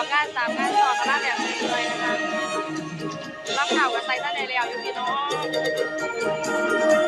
องงานสามงานสองก็มาแบบนี้เลยนะคะรับข่าวกับไซต์ท่านในเรียวอยู่พี่น้อง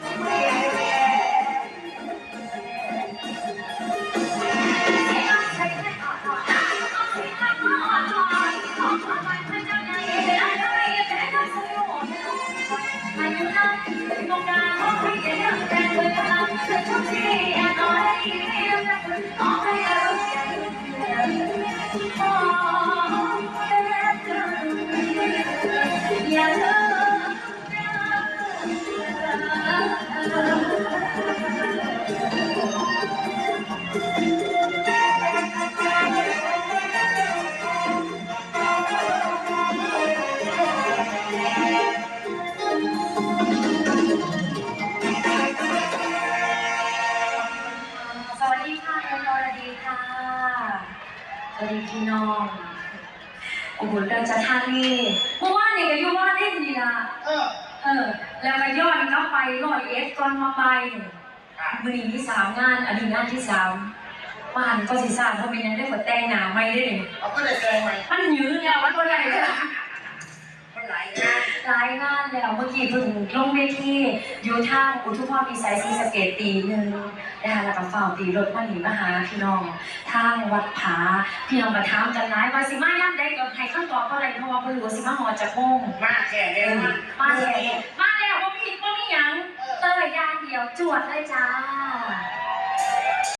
อุบลราชธานีเมื่อวานนี่ก็อยู่ว่าได้ดีละเออ เออ แล้วก็ย้อนกลับไปร้อยเอสก่อนมาไปมือนี้ที่สามงานอันนี้งานที่สามบ้านก็สิสร้างเพราะเป็นยังได้ขอแต่งหนาไม่ได้เลยเอาก็ได้แซงไหมมันยื้อเนี่ยมันตัวใหญ่เลยมันหลายงาน รายงานแล้วเมื่อกี้เพิ่งลงเวทีอยู่ทางอุทุพรพิสัยศรีสะเกดตีหนึ่งนะคะแล้วก็ฝ่าตีรถมาหนีมาหาพี่น้องทางวัดผาพี่น้องก็ถามกันหลายว่าสิมาย่ำได้ก็ให้คำตอบเท่าไหร่เพราะว่าบ่รู้ว่าสิมาหอจากโมงมากแค่เอเดียวอมันมาแล้วมาแล้วบ่มีบ่มีหยังเตยยางเดียวจวดเลยจ้า